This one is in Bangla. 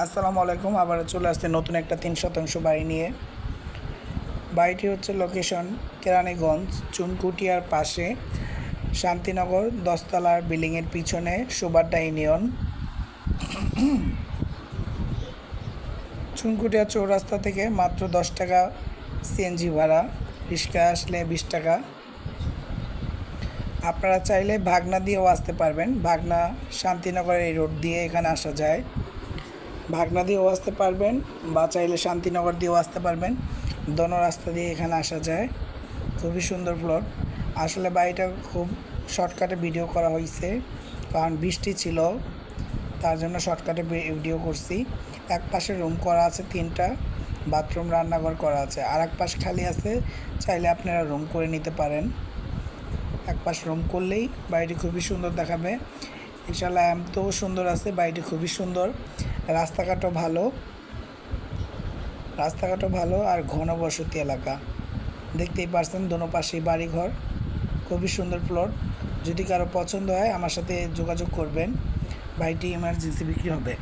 আসসালামু আলাইকুম আবার চলে আসছে নতুন একটা তিন শতাংশ বাড়ি নিয়ে। বাড়িটি হচ্ছে লোকেশন কেরানীগঞ্জ, চুনকুটিয়ার পাশে। শান্তিনগর, দশতলার বিল্ডিংয়ের পিছনে সুবাড্ডা ইউনিয়ন। চুনকুটিয়া চৌরাস্তা থেকে মাত্র দশ টাকা সিএনজি ভাড়া, রিক্সা আসলে বিশ টাকা। আপনারা চাইলে ভাগনা দিয়েও আসতে পারবেন। ভাগনা শান্তিনগরের এই রোড দিয়ে এখানে আসা যায়। ভাগনা দিয়েও আসতে পারবেন বা চাইলে শান্তিনগর দিয়েও আসতে পারবেন। দোনো রাস্তা দিয়ে এখানে আসা যায়। খুবই সুন্দর প্লট আসলে বাড়িটা খুব শর্টকাটে ভিডিও করা হয়েছে কারণ বৃষ্টি ছিল, তার জন্য শর্টকাটে ভিডিও করছি। এক পাশে রুম করা আছে তিনটা বাথরুম রান্নাঘর করা আছে। আর এক পাশ খালি আছে, চাইলে আপনারা রুম করে নিতে পারেন। এক পাশ রুম করলেই বাড়িটি খুবই সুন্দর দেখাবে। ইনশাল্লাহ তো সুন্দর আছে, বাড়িটি খুবই সুন্দর। রাস্তাঘাটও ভালো। রাস্তাঘাটও ভালো আর ঘন বসতি এলাকা। দেখতেই পারছেন দোনো পাশেই বাড়িঘর। খুবই সুন্দর প্লট। যদি কারও পছন্দ হয় আমার সাথে যোগাযোগ করবেন। বাড়িটি ইমার্জেন্সি বিক্রি হবে।